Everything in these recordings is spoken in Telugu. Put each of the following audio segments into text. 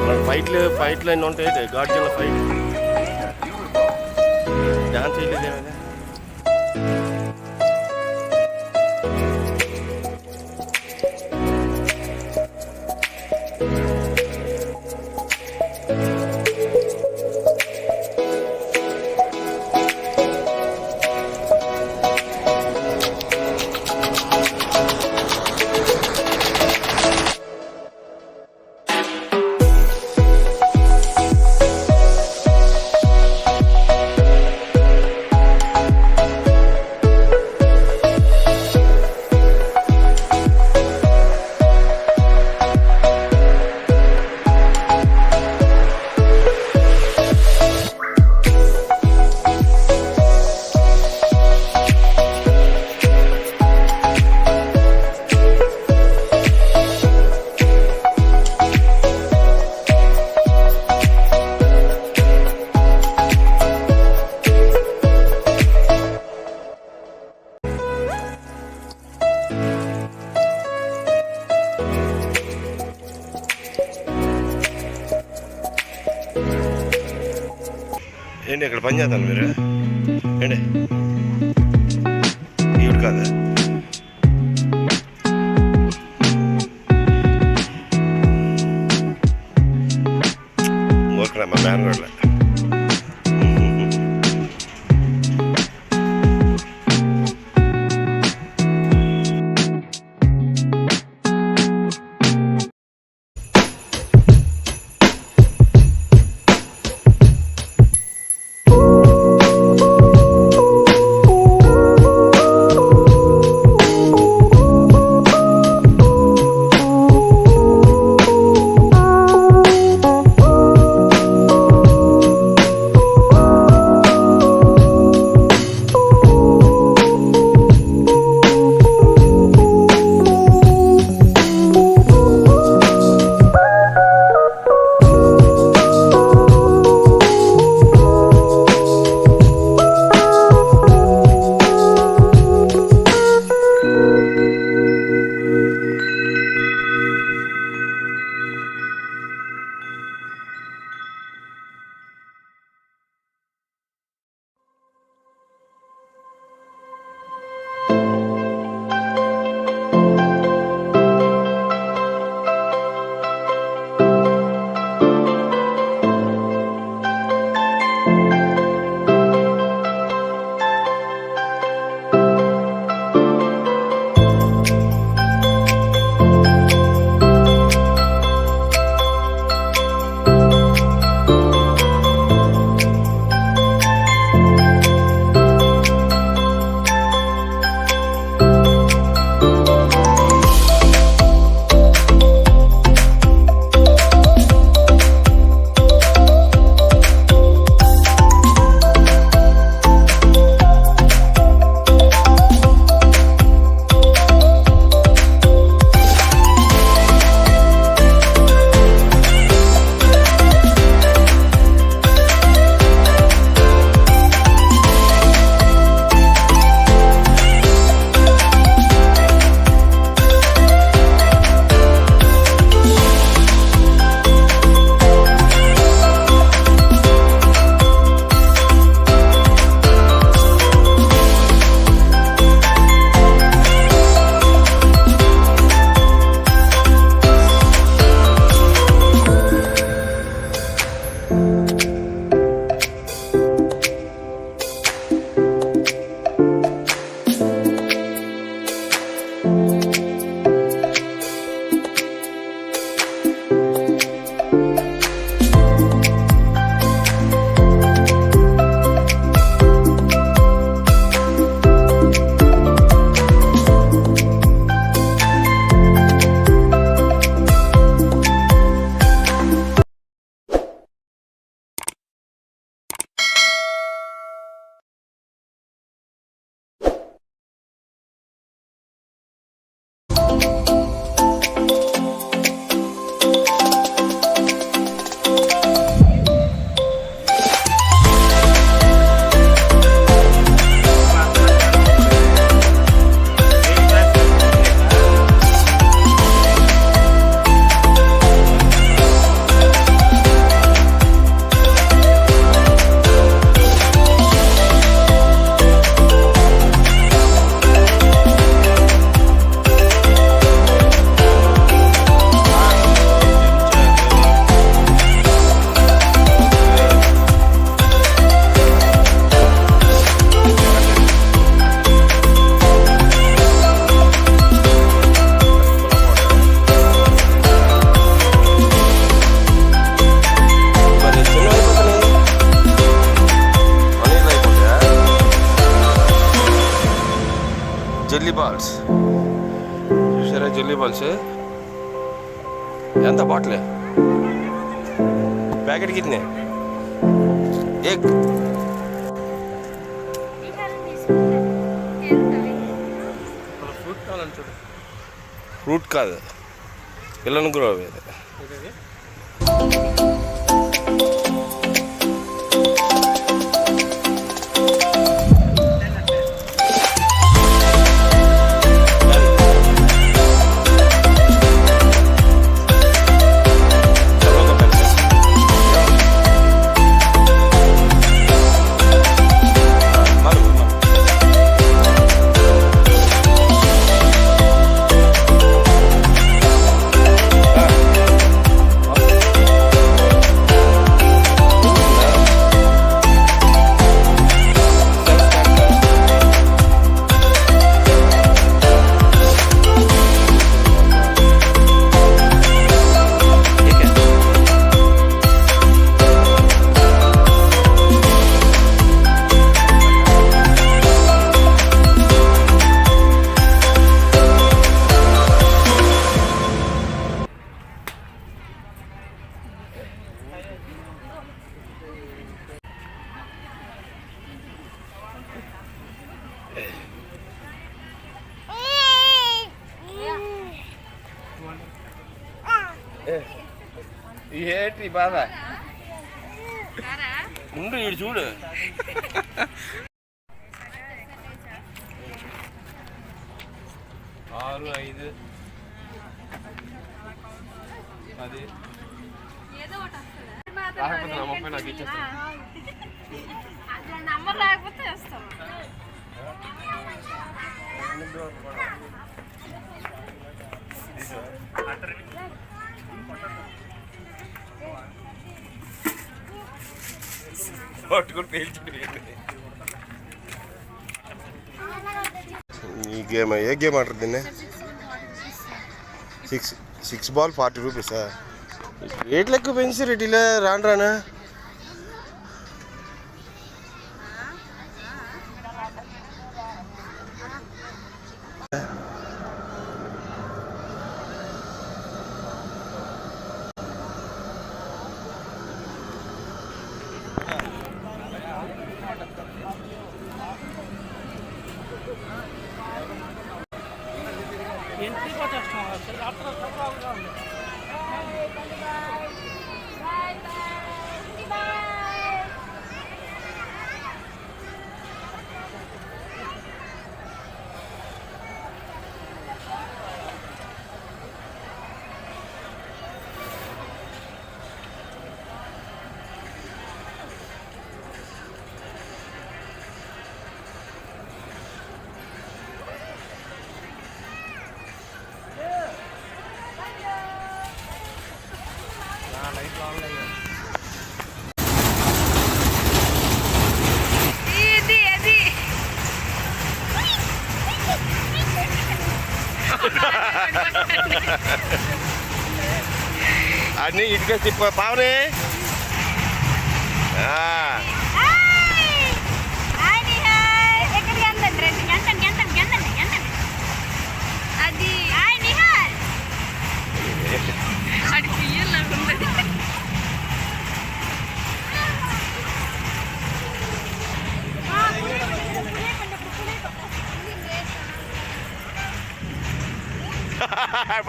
మన ఫైట్లు ఫైట్లు అన్నీ ఉంటాయి గాడ్జిల్ల ఫైట్ డాన్స్ చేయలేదు ఏమైనా ఏంటి ఇక్కడ పని చేస్తాను మీరు ఏంటి ఈవిడ కాదా జెల్లీ బాల్స్ చూసారా జెల్లీ బాల్స్ ఎంత బాటిల్ ప్యాకెట్ కింద ఎగ్ ఫ్రూట్ కావాలని చూడు ఫ్రూట్ కాదు పిల్లలను కూడా ఏంటి బాధ. ఉండు ఇటు చూడు. ఆరు ఐదు పది. నా ముప్పై నాకు ఇచ్చేస్తాను. ఈ గేమ్ ఏ గేమ్ అంటారు దీన్ని సిక్స్ సిక్స్ బాల్ ఫార్టీ రూపీసా రేట్లు ఎక్కువ పెంచి రేటిలో రాను రానా అన్నీ ఇటుక తిప్ప పావనే ఆ, హాయ్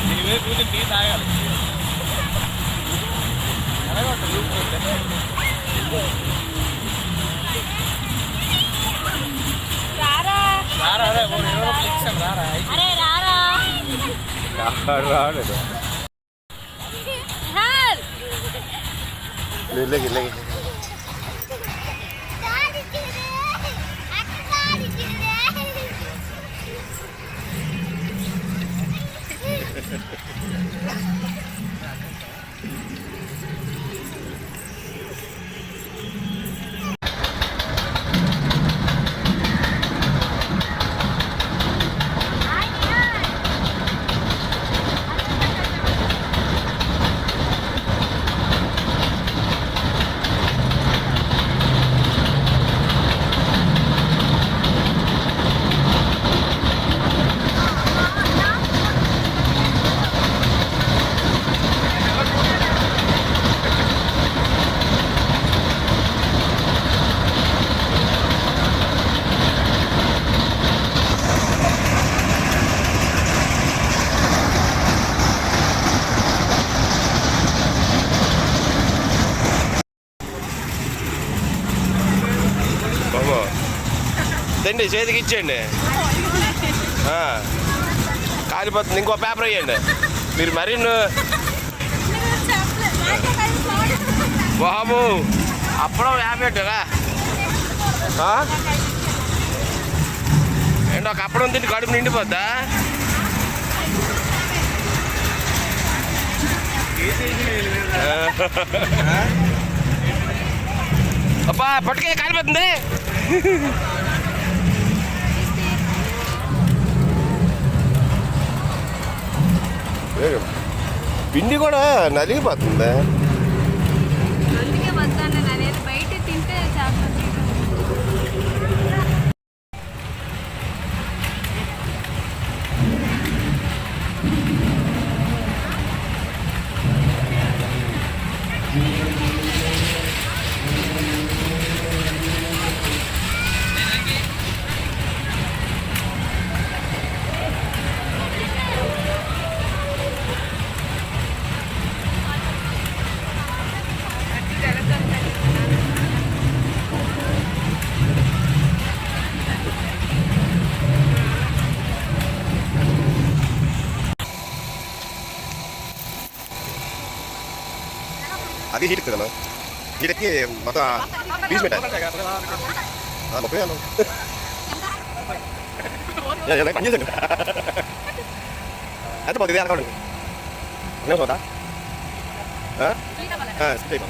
దీని మీద కూర్చొని టీ తాగాలి అలాగే ఉంటుంది ఊపుకుంటే. రారా రారా రారా? Help! Help! తండి చేతికి ఇచ్చేయండి. కాలిపోతుంది. ఇంకో పేపర్ వేయండి. మీరు మరీ బాబు అప్పుడం యాభై కదా ఏంటో ఒక అప్పడం తింటే కడుపు నిండిపోద్దా? అబ్బా పట్టుకే కాలిపోతుంది. పిండి కూడా నలిగిపోతుంది. ಗಾಡಿ ಹೀಟ್ ಇರ್ತದಲ್ಲ ಹೀಟಕ್ಕೆ ಮತ ಬೀಸ್ಬಿಟ್ಟ ಹಾಂ ಮಕ್ಕಳು ಅಲ್ಲ ಅದು ಬಂದಿದೆ ಅನ್ಕೊಂಡು ಇನ್ನೂ ಹೋದ ಹಾಂ ಹಾಂ ಸರಿ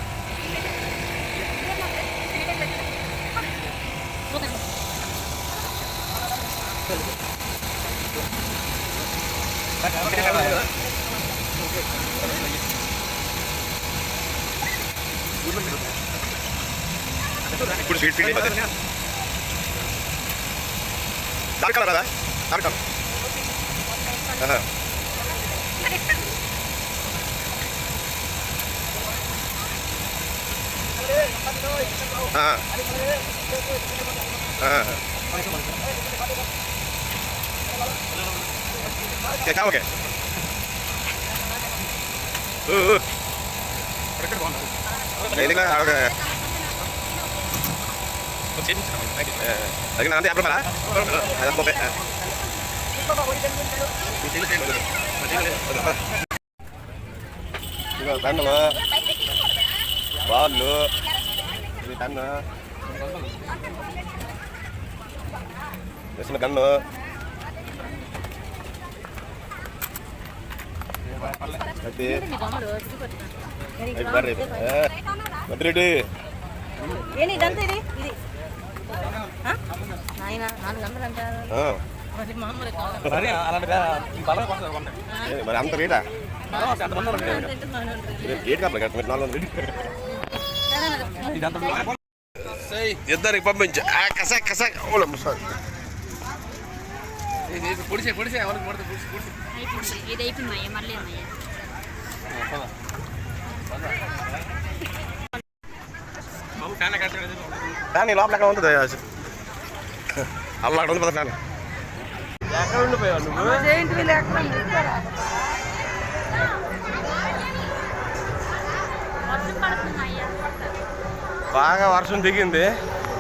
Thank you. ఇప్పుడు స్వీట్ స్వీట్ అయిపోతుంది దాని కలర్ అదా దాని కలర్ ఆహా. ఆ. ఆ. ఓకే ఓకే ఊ, ఊ. ఇదిగా okay lagi nanti apa malah ada kopi ఇదిగో పెన్నులు బాళ్ళు నాయన నాలుగు వందలు అంటారు మరి అంత రేటా ఇద్దరికి పంపించు. కసా కసా. ఓలమ్మ సార్. పొడిసే పొడిసే ఎవరికి పడితే పొడిసి పొడిసి అయిపోయింది. ఇది అయిపోయింది మళ్ళీ ఫ్యాన్ లోపల ఎక్కడ ఉంటుంది ఉంది ఫ్యాన్. ఎక్కడ ఉండిపోయావు నువ్వు? బాగా వర్షం దిగింది.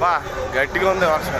బా గట్టిగా ఉంది వర్షం.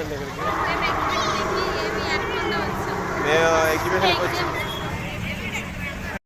கடையில் கிடைக்கும்